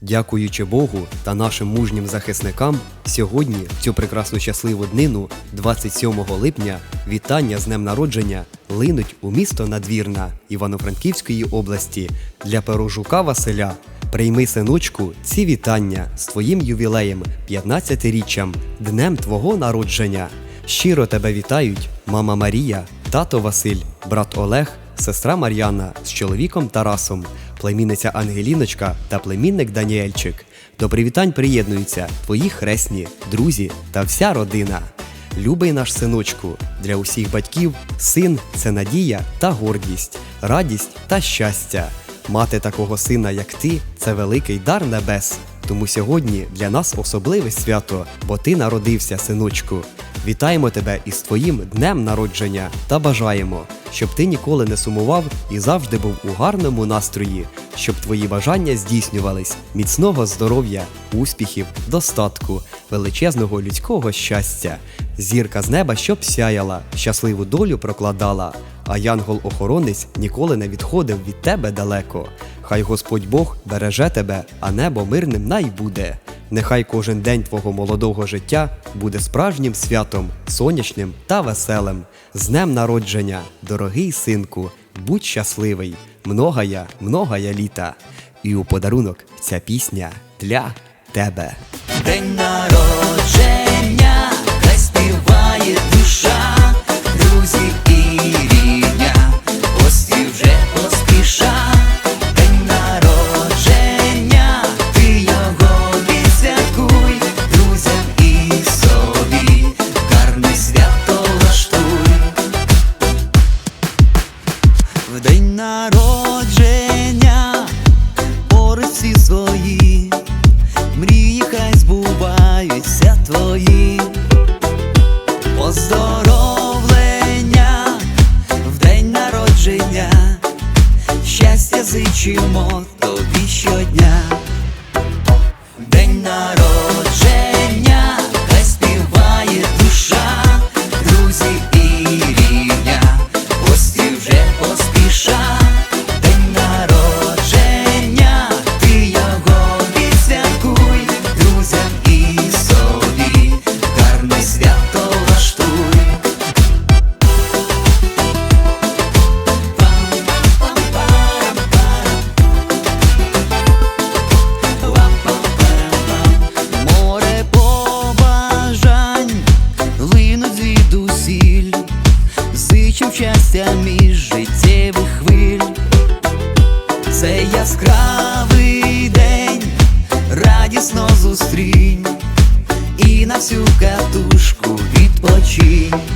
Дякуючи Богу та нашим мужнім захисникам, сьогодні, в цю прекрасну щасливу днину, 27 липня, вітання з днем народження линуть у місто Надвірна Івано-Франківської області для Перожука Василя. Прийми, синочку, ці вітання з твоїм ювілеєм, 15-річчям, днем твого народження. Щиро тебе вітають мама Марія, тато Василь, брат Олег, сестра Мар'яна з чоловіком Тарасом, племінниця Ангеліночка та племінник Даніельчик. До привітань приєднуються твої хресні, друзі та вся родина. Любий наш синочку, для усіх батьків син це надія та гордість, радість та щастя. Мати такого сина, як ти, це великий дар небес. Тому сьогодні для нас особливе свято, бо ти народився, синочку. Вітаємо тебе із твоїм днем народження та бажаємо, щоб ти ніколи не сумував і завжди був у гарному настрої, щоб твої бажання здійснювались, міцного здоров'я, успіхів, достатку, величезного людського щастя. Зірка з неба, щоб сяяла, щасливу долю прокладала, а янгол-охоронець ніколи не відходив від тебе далеко. Хай Господь Бог береже тебе, а небо мирним най буде. Нехай кожен день твого молодого життя буде справжнім святом, сонячним та веселим. З днем народження, дорогий синку, будь щасливий, многая, многая літа. І у подарунок ця пісня для тебе. День народження, зичимо тобі щодня. День народження, цю катушку відпочинь.